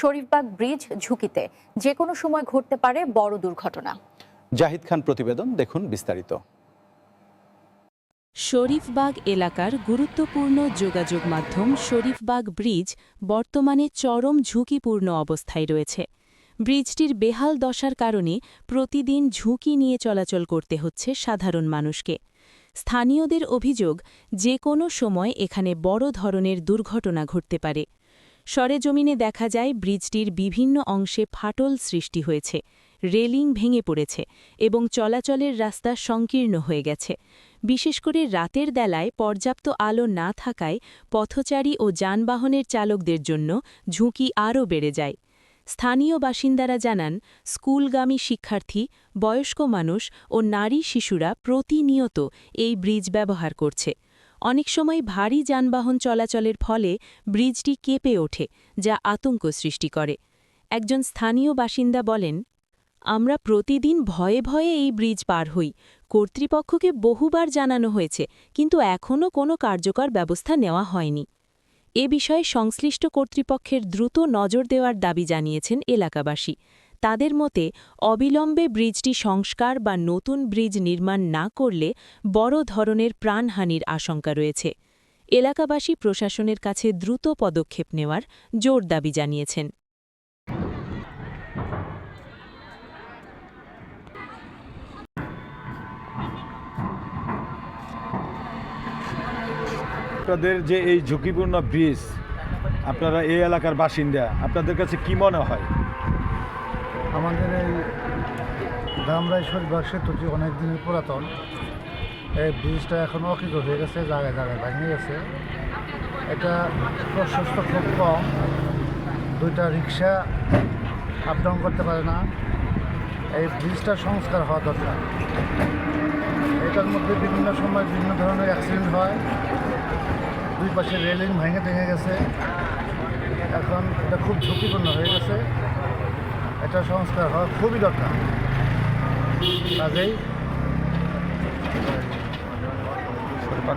শরীফবাগ bridge ঝুঁকিতে। যে কোনো সময় ঘটতে পারে বড় দুর্ঘটনা। জাহিদ খান প্রতিবেদন দেখুন বিস্তারিত। শরীফবাগ এলাকার গুরুত্বপূর্ণ যোগাযোগ মাধ্যম শরীফবাগ ব্রিজ বর্তমানে চরম ঝুঁকিপূর্ণ অবস্থায় রয়েছে। ব্রিজটির বেহাল দশার কারণে প্রতিদিন ঝুঁকি নিয়ে চলাচল করতে হচ্ছে সাধারণ মানুষকে। স্থানীয়দের অভিযোগ যে কোনো সময় এখানে বড় ধরনের দুর্ঘটনা ঘটতে পারে। সরেজমিনে দেখা যায় ব্রিজটির বিভিন্ন অংশে ফাটল সৃষ্টি হয়েছে, রেলিং ভেঙে পড়েছে এবং চলাচলের রাস্তা সংকীর্ণ হয়ে গেছে। বিশেষ করে রাতের বেলায় পর্যাপ্ত আলো না থাকায় পথচারী ও যানবাহনের চালকদের জন্য ঝুঁকি আরও বেড়ে যায়। স্থানীয় বাসিন্দারা জানান, স্কুলগামী শিক্ষার্থী, বয়স্ক মানুষ ও নারী শিশুরা প্রতিনিয়ত এই ব্রিজ ব্যবহার করছে। অনেক সময় ভারী যানবাহন চলাচলের ফলে ব্রিজটি কেঁপে ওঠে, যা আতঙ্ক সৃষ্টি করে। একজন স্থানীয় বাসিন্দা বলেন, আমরা প্রতিদিন ভয়ে ভয়ে এই ব্রিজ পার হই। কর্তৃপক্ষকে বহুবার জানানো হয়েছে, কিন্তু এখনও কোনো কার্যকর ব্যবস্থা নেওয়া হয়নি। এ বিষয়ে সংশ্লিষ্ট কর্তৃপক্ষের দ্রুত নজর দেওয়ার দাবি জানিয়েছেন এলাকাবাসী। তাদের মতে, অবিলম্বে ব্রিজটি সংস্কার বা নতুন ব্রিজ নির্মাণ না করলে বড় ধরনের প্রাণহানির আশঙ্কা রয়েছে। এলাকাবাসী প্রশাসনের কাছে দ্রুত পদক্ষেপ নেওয়ার জোর দাবি জানিয়েছেন। আপনাদের যে এই ঝুঁকিপূর্ণ ব্রিজ, আপনারা এই এলাকার বাসিন্দা, আপনাদের কাছে কি মনে হয়? আমাদের এই ধামরাই শরীফবাগ সেতুটি অনেক দিনের পুরাতন। এই ব্রিজটা এখন অকৃত হয়ে গেছে, জায়গায় জায়গায় ভেঙে গেছে। এটা প্রশস্ত খুব কম, দুইটা রিক্সা আপডাউন করতে পারে না। এই ব্রিজটা সংস্কার হওয়া দরকার। এটার মধ্যে বিভিন্ন সময় বিভিন্ন ধরনের অ্যাক্সিডেন্ট হয়। দুই পাশে রেলিং ভেঙে ভেঙে গেছে। এখন এটা খুব ঝুঁকিপূর্ণ হয়ে গেছে। এটা সংস্কার হওয়া খুবই দরকার। কাজেই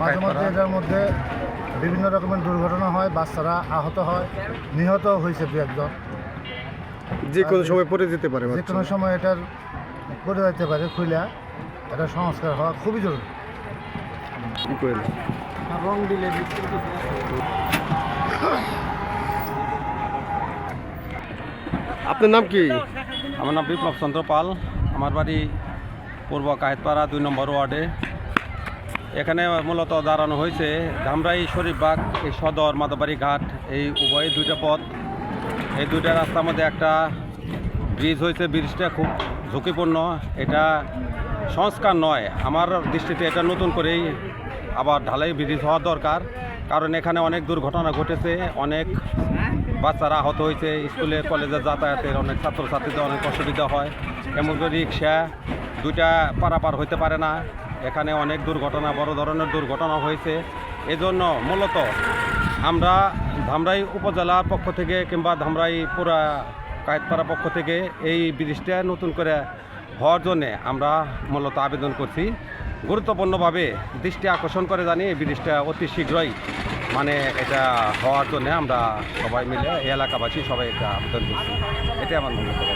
মাঝে মধ্যে এটার মধ্যে বিভিন্ন রকমের দুর্ঘটনা হয় বাচ্চারা আহত হয় নিহত হয়েছে দু একজন। যে কোনো সময় পড়ে যেতে পারে যে কোনো সময় এটার পড়ে যেতে পারে খুলে এটা সংস্কার হওয়া খুবই জরুরি। কি করলেন আপনার নাম কি? আমার নাম বিপ্লব চন্দ্র পাল। আমার বাড়ি পূর্ব কাহেতপাড়া দুই নম্বর ওয়ার্ডে। এখানে মূলত দাঁড়ানো হয়েছে ধামরাই শরীফবাগ এই সদর মাদাবাড়ি ঘাট, এই উভয় দুইটা পথ। এই দুইটা রাস্তার মধ্যে একটা ব্রিজ হয়েছে ব্রিজটা খুব ঝুঁকিপূর্ণ। এটা সংস্কার নয়। আমার দৃষ্টিতে এটা নতুন করেই আবার ঢালাই ব্রিজ হওয়া দরকার। কারণ এখানে অনেক দুর্ঘটনা ঘটেছে, অনেক বাচ্চারা আহত হয়েছে, স্কুলে, কলেজে যাতায়াতের অনেক ছাত্রছাত্রীদের অনেক অসুবিধা হয়। এমনকি রিক্সা দুইটা পারাপার হইতে পারে না। এখানে অনেক দুর্ঘটনা, বড় ধরনের দুর্ঘটনা হয়েছে। এজন্য মূলত আমরা ধামরাই উপজেলার পক্ষ থেকে কিংবা ধামরাই পুরা কায়েতপাড়া পক্ষ থেকে এই ব্রিজটা নতুন করে হওয়ার জন্যে আমরা মূলত আবেদন করছি। গুরুত্বপূর্ণভাবে দৃষ্টি আকর্ষণ করে জানি এই ব্রিজটা অতি শীঘ্রই মানে এটা হওয়ার জন্য আমরা সবাই মিলে এই এলাকাবাসী সবাই এটা আবেদন করছি। এটাই আমার মনে হয়